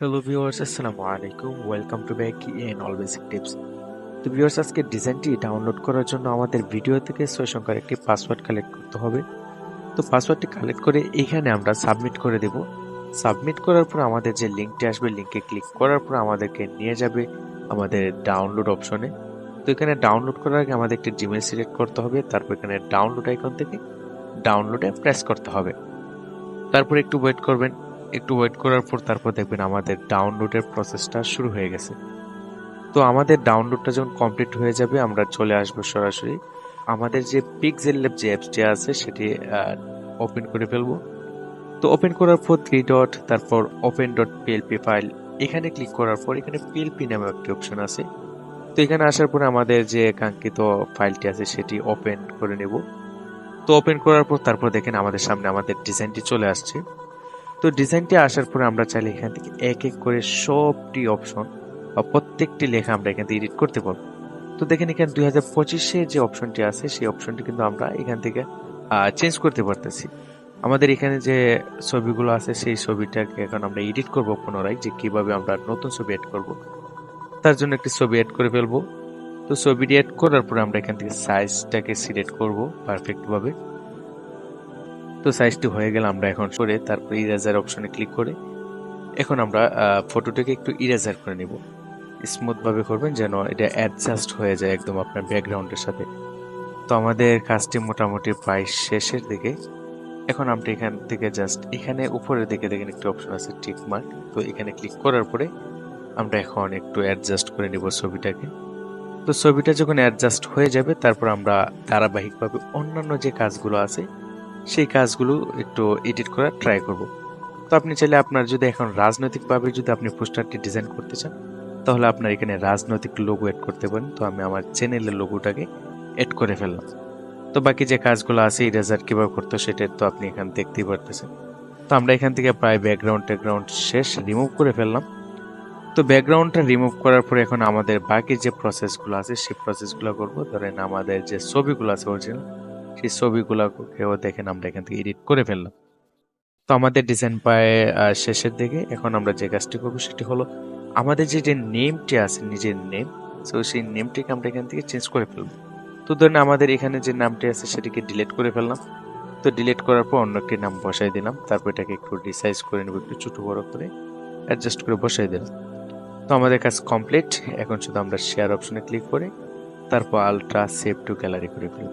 Hello viewers আসসালামু আলাইকুম welcome to back in all basic tips তো ভিউয়ার্স আজকে ডিজাইনটি ডাউনলোড করার জন্য আমাদের ভিডিও থেকে ছয় সংখ্যার একটি পাসওয়ার্ড কালেক্ট করতে হবে। তো পাসওয়ার্ডটি কালেক্ট করে এখানে আমরা সাবমিট করে দেব। সাবমিট করার পর আমাদের যে লিঙ্কটি আসবে লিঙ্কে ক্লিক করার পর আমাদেরকে নিয়ে যাবে আমাদের ডাউনলোড অপশনে তো এখানে ডাউনলোড করার আগে আমাদের একটি জিমেল সিলেক্ট করতে হবে। তারপর এখানে ডাউনলোড আইকন থেকে ডাউনলোডে প্রেস করতে হবে। তারপর একটু ওয়েট করবেন। একটু ওয়েট করার পর তারপর দেখবেন আমাদের ডাউনলোডের প্রসেসটা শুরু হয়ে গেছে। তো আমাদের ডাউনলোডটা যখন কমপ্লিট হয়ে যাবে, আমরা চলে আসব সরাসরি। আমাদের যে পিক্সেল ল্যাব যে অ্যাপসটি আছে, সেটি ওপেন করে ফেলব। তো ওপেন করার পর থ্রি ডট তারপর ওপেন ডট পিএলপি ফাইল এখানে ক্লিক করার পর এখানে পিএলপি নামে একটি অপশন আছে। তো এখানে আসার পর আমাদের যে কাঙ্ক্ষিত ফাইলটি আছে, সেটি ওপেন করে নেব। তো ওপেন করার পর তারপর দেখেন আমাদের সামনে আমাদের ডিজাইনটি চলে আসছে। তো ডিজাইনটি আসার পরে আমরা চাইলে এখান থেকে এক এক করে সবটি অপশন বা প্রত্যেকটি লেখা আমরা এখান থেকে এডিট করতে পারব। তো দেখেন এখানে দুই হাজার পঁচিশে যে অপশনটি আছে, সেই অপশনটি কিন্তু আমরা এখান থেকে চেঞ্জ করতে পারতেছি। আমাদের এখানে যে ছবিগুলো আছে, সেই ছবিটাকে এখন আমরা এডিট করব পুনরায় যে কীভাবে আমরা নতুন ছবি অ্যাড করব। তার জন্য একটি ছবি অ্যাড করে ফেলব। তো ছবিটি অ্যাড করার পরে আমরা এখান থেকে সাইজটাকে সিলেক্ট করব পারফেক্টভাবে তো সাইজটি হয়ে গেলে আমরা এখন সরে তারপর ইরেজার অপশনে ক্লিক করে এখন আমরা ফটোটাকে একটু ইরেজার করে নিব। স্মুথভাবে করবেন যেন এটা অ্যাডজাস্ট হয়ে যায় একদম আপনার ব্যাকগ্রাউন্ডের সাথে। তো আমাদের কাজটি মোটামুটি প্রায় শেষের দিকে। এখন আমরা এখান থেকে জাস্ট এখানে উপরের দিকে দেখেন একটি অপশন আছে টিক মার্ক তো এখানে ক্লিক করার পরে আমরা এখন একটু অ্যাডজাস্ট করে নিব ছবিটাকে। তো ছবিটা যখন অ্যাডজাস্ট হয়ে যাবে, তারপর আমরা ধারাবাহিকভাবে অন্যান্য যে কাজগুলো আছে সেই কাজগুলো একটু এডিট করার ট্রাই করব। তো আপনি চাইলে আপনার যদি এখন রাজনৈতিকভাবে যদি আপনি পোস্টারটি ডিজাইন করতে চান, তাহলে আপনার এখানে রাজনৈতিক লোগো অ্যাড করতে পারেন। তো আমি আমার চ্যানেলের লোগোটাকে অ্যাড করে ফেললাম। তো বাকি যে কাজগুলো আছে ইরেজার কীভাবে করতো সেটা তো আপনি এখান দেখতেই পারতেছেন। তো আমরা এখান থেকে প্রায় ব্যাকগ্রাউন্ড ট্যাকগ্রাউন্ড শেষ রিমুভ করে ফেললাম। তো ব্যাকগ্রাউন্ডটা রিমুভ করার পরে এখন আমাদের বাকি যে প্রসেসগুলো আছে, সেই প্রসেসগুলো করব। ধরেন আমাদের যে ছবিগুলো আছে অরিজিনাল সেই ছবিগুলোকেও দেখেন, আমরা এখান থেকে এডিট করে ফেললাম। তো আমাদের ডিজাইন পায় শেষের দিকে এখন আমরা যে কাজটি করব সেটি হলো আমাদের যে নেমটি আছে, নিজের নেম তো সেই নেমটিকে আমরা এখান থেকে চেঞ্জ করে ফেলব। তো ধরেন আমাদের এখানে যে নামটি আছে সেটিকে ডিলিট করে ফেললাম। তো ডিলিট করার পর অন্য একটি নাম বসাই দিলাম, তারপর এটাকে একটু ডিসাইজ করে নেব, একটু ছোটো বড় করে অ্যাডজাস্ট করে বসাই দিলাম। তো আমাদের কাজ কমপ্লিট এখন শুধু আমরা শেয়ার অপশনে ক্লিক করে, তারপর আলট্রা সেভ টু গ্যালারি করে ফেলব।